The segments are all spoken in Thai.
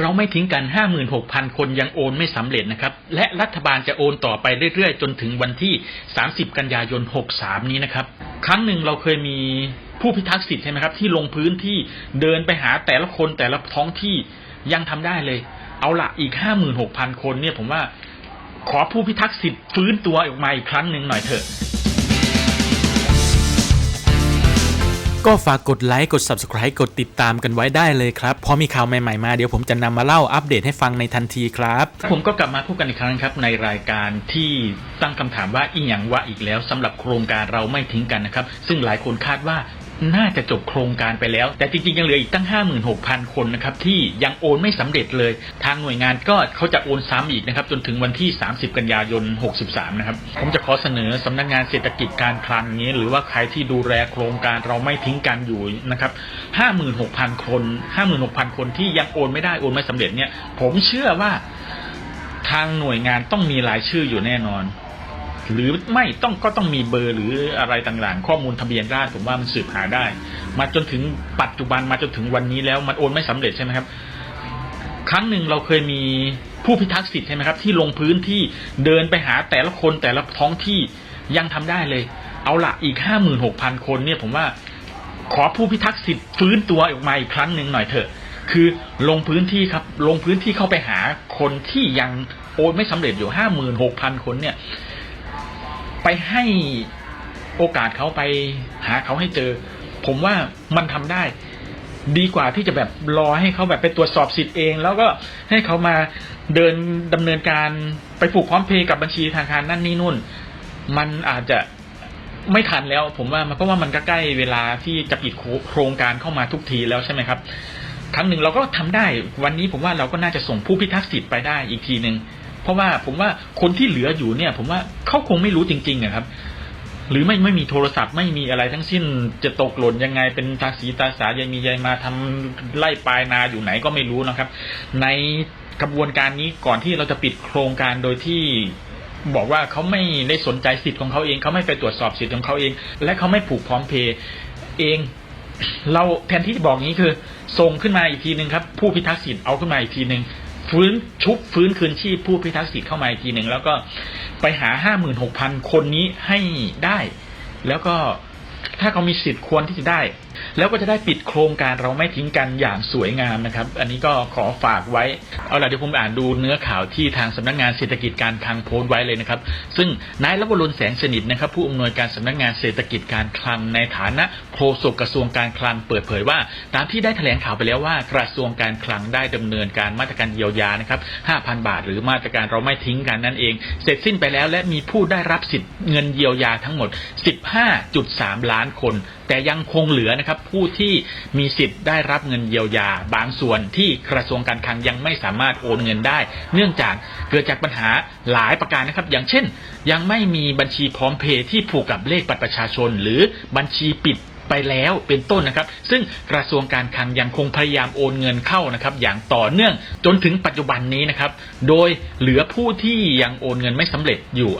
เราไม่ทิ้งกัน 56,000 คนยังโอนไม่สำเร็จนะครับ และรัฐบาลจะโอนต่อไปเรื่อยๆ จนถึงวันที่ 30 กันยายน 63 นี้นะครับ ครั้งหนึ่งเราเคยมีผู้พิทักษ์สิทธิ์ใช่ไหมครับ ที่ลงพื้นที่เดินไปหาแต่ละคนแต่ละท้องที่ยังทำได้เลย เอาละอีก 56,000 คนเนี่ยผมว่าขอผู้พิทักษ์สิทธิ์ฟื้นตัวออกมาอีกครั้งหนึ่งหน่อยเถอะ ก็ฝากกดไลค์ กด Subscribe กดติดตามกันไว้ได้เลยครับ พอมีข่าวใหม่ๆมาเดี๋ยวผมจะนำมาเล่าอัปเดตให้ฟังในทันทีครับ ผมก็กลับมาพบกันอีกครั้งครับ ในรายการที่ตั้งคำถามว่าอีหยังวะอีกแล้วสำหรับโครงการเราไม่ทิ้งกันนะครับ ซึ่งหลายคนคาดว่า น่าจะจบโครงการไปแล้ว แต่จริงๆ ยังเหลืออีกตั้ง 56,000 คนนะครับที่ยังโอนไม่สำเร็จเลย ทางหน่วยงานก็เขาจะโอนซ้ำอีกนะครับจนถึงวันที่ 30 กันยายน 63 นะครับ ผมจะขอเสนอสำนักงานเศรษฐกิจการคลังนี้ หรือว่าใครที่ดูแลโครงการเราไม่ทิ้งกันอยู่นะครับ 56,000 คน 56,000 คนที่ยังโอนไม่ได้โอนไม่สำเร็จเนี่ยผมเชื่อว่าทางหน่วยงานต้องมีรายชื่ออยู่แน่นอน หรือไม่ต้องก็ต้องมีเบอร์หรืออะไรต่างๆ ข้อมูลทะเบียนราษฎรผมว่ามันสืบหาได้ มาจนถึงปัจจุบันมาจนถึงวันนี้แล้วมันโอนไม่สำเร็จใช่ไหมครับ ครั้งหนึ่งเราเคยมีผู้พิทักษ์สิทธิ์ใช่ไหมครับ ที่ลงพื้นที่เดินไปหาแต่ละคนแต่ละท้องที่ยังทำได้เลย เอาละอีก56,000คนเนี่ยผมว่าขอผู้พิทักษ์สิทธิ์ฟื้นตัวออกมาอีกครั้งหนึ่งหน่อยเถอะ คือลงพื้นที่ครับ ลงพื้นที่เข้าไปหาคนที่ยังโอนไม่สำเร็จอยู่ห้าหมื่นหกพันคนเนี่ย ไปให้โอกาสเขาไปหาเขาให้เจอ ผมว่ามันทำได้ ดีกว่าที่จะแบบรอให้เขาแบบไปตรวจสอบสิทธิ์เอง แล้วก็ให้เขามาเดินดำเนินการไปผูกพร้อมเพย์กับบัญชีธนาคารนั่นนี่นู่น มันอาจจะไม่ทันแล้ว ผมว่ามันเพราะว่ามันก็ใกล้เวลาที่จะปิดโครงการเข้ามาทุกทีแล้วใช่ไหมครับ ครั้งหนึ่งเราก็ทำได้ วันนี้ผมว่าเราก็น่าจะส่งผู้พิทักษ์สิทธิ์ไปได้อีกทีหนึ่ง เพราะว่าผมว่าคนที่เหลืออยู่เนี่ย ผมว่าเขาคงไม่รู้จริงๆอะครับ หรือไม่ไม่มีโทรศัพท์ไม่มีอะไรทั้งสิ้นจะตกหล่นยังไงเป็นตาสีตาสายายมียายมาทำไล่ปลายนาอยู่ไหนก็ไม่รู้นะครับ ในกระบวนการนี้ก่อนที่เราจะปิดโครงการโดยที่บอกว่าเขาไม่ได้สนใจสิทธิ์ของเขาเองเขาไม่ไปตรวจสอบสิทธิ์ของเขาเอง และเขาไม่ผูกพร้อมเพย์เองเราแทนที่จะบอกงี้คือส่งขึ้นมาอีกทีหนึ่งครับ ผู้พิทักษ์สิทธิ์เอาขึ้นมาอีกทีหนึ่ง ฟื้นชุบฟื้นคืนชีพผู้พิทักษ์สิทธิ์เข้ามาอีกทีหนึ่งแล้วก็ไปหาห้าหมื่นหกพันคนนี้ให้ได้ แล้วก็ถ้าเขามีสิทธิ์ควรที่จะได้ แล้วก็จะได้ปิดโครงการเราไม่ทิ้งกันอย่างสวยงามนะครับ อันนี้ก็ขอฝากไว้ เอาล่ะเดี๋ยวผมอ่านดูเนื้อข่าวที่ทางสำนักงานเศรษฐกิจการคลังโพสต์ไว้เลยนะครับ ซึ่งนายรัวรุณแสงสนิทนะครับ ผู้อำนวยการสำนักงานเศรษฐกิจการคลังในฐานะโฆษกกระทรวงการคลังเปิดเผยว่า ตามที่ได้แถลงข่าวไปแล้วว่ากระทรวงการคลังได้ดำเนินการมาตรการเยียวยานะครับ 5,000 บาท หรือมาตรการเราไม่ทิ้งกันนั่นเอง เสร็จสิ้นไปแล้วและมีผู้ได้รับสิทธิ์เงินเยียวยาทั้งหมด 15.3 ล้านคน แต่ยังคงเหลือนะครับผู้ที่มีสิทธิ์ได้รับเงินเยียวยา บางส่วนที่กระทรวงการคลังยังไม่สามารถโอนเงินได้ เนื่องจากเกิดจากปัญหาหลายประการนะครับ อย่างเช่น ยังไม่มีบัญชีพร้อมเพย์ที่ผูกกับเลขบัตรประชาชน หรือบัญชีปิด ไปแล้วเป็นต้นนะครับ ซึ่งกระทรวงการคลังยังคงพยายามโอนเงินเข้านะครับ อย่างต่อเนื่องจนถึงปัจจุบันนี้นะครับ โดยเหลือผู้ที่ยังโอนเงินไม่สำเร็จอยู่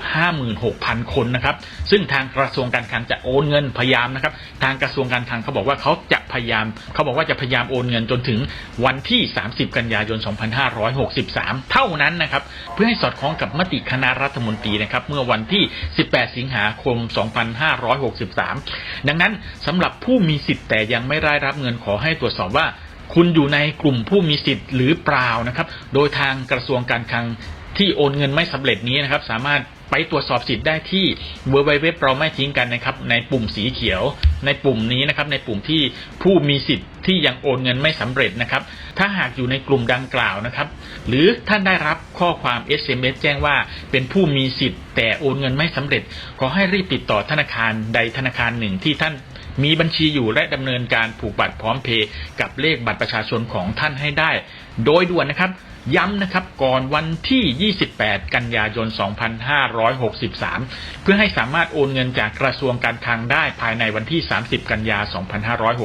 56,000 คนนะครับ ซึ่งทางกระทรวงการคลังจะโอนเงินพยายามนะครับ ทางกระทรวงการคลังเขาบอกว่าเขาจะพยายามเขาบอกว่าจะพยายามโอนเงินจนถึงวันที่ 30 กันยายน 2563 เท่านั้นนะครับ เพื่อให้สอดคล้องกับมติคณะรัฐมนตรีนะครับ เมื่อวันที่ 18 สิงหาคม 2563 ดังนั้นสำหรับผู้มีสิทธิ์แต่ยังไม่ได้รับเงินขอให้ตรวจสอบว่า คุณอยู่ในกลุ่มผู้มีสิทธิ์หรือเปล่านะครับ โดยทางกระทรวงการคลังที่โอนเงินไม่สำเร็จนี้นะครับ สามารถไปตรวจสอบสิทธิ์ได้ที่ w w w เราไม่ทิ้งกันนะครับ ในปุ่มสีเขียว ในปุ่มนี้นะครับ ในปุ่มที่ผู้มีสิทธิ์ที่ยังโอนเงินไม่สำเร็จนะครับ ถ้าหากอยู่ในกลุ่มดังกล่าวนะครับ หรือท่านได้รับข้อความ SMS แจ้งว่าเป็นผู้มีสิทธิ์แต่โอนเงินไม่สำเร็จ ขอให้รีบติดต่อธนาคารใดธนาคารหนึ่งที่ท่าน มีบัญชีอยู่และดำเนินการผูกบัตรพร้อมเพย์กับเลขบัตรประชาชนของท่านให้ได้ โดยด่วนนะครับย้ำนะครับก่อนวันที่ 28 กันยายน 2563 เพื่อให้สามารถโอนเงินจากกระทรวงการคลังได้ภายในวันที่ 30 กันยา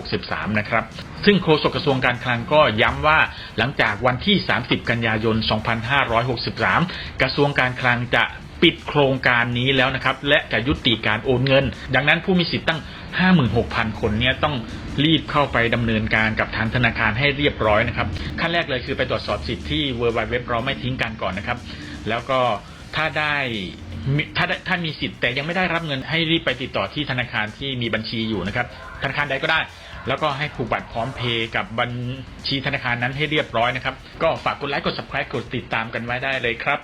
2563 นะครับ ซึ่งโฆษกกระทรวงการคลังก็ย้ำว่าหลังจากวันที่ 30 กันยายน 2563 กระทรวงการคลังจะปิดโครงการนี้แล้วนะครับ และจะยุติการโอนเงิน ดังนั้นผู้มีสิทธิ์ตั้ง 56,000 คนเนี่ยต้องรีบเข้าไปดำเนินการกับทางธนาคารให้เรียบร้อยนะครับ ขั้นแรกเลยคือไปตรวจสอบสิทธิ์ที่ w w w เราไม่ทิ้งกันก่อนนะครับ แล้วก็ถ้าได้ถ้าถ้ามีสิทธิ์แต่ยังไม่ได้รับเงินให้รีบไปติดต่อที่ธนาคารที่มีบัญชีอยู่นะครับ ธนาคารใดก็ได้ แล้วก็ให้ผูกบัตรพร้อมเพย์กับบัญชีธนาคารนั้นให้เรียบร้อยนะครับ ก็ฝากกดไลค์กด subscribe กดติดตามกันไว้ได้เลยครับ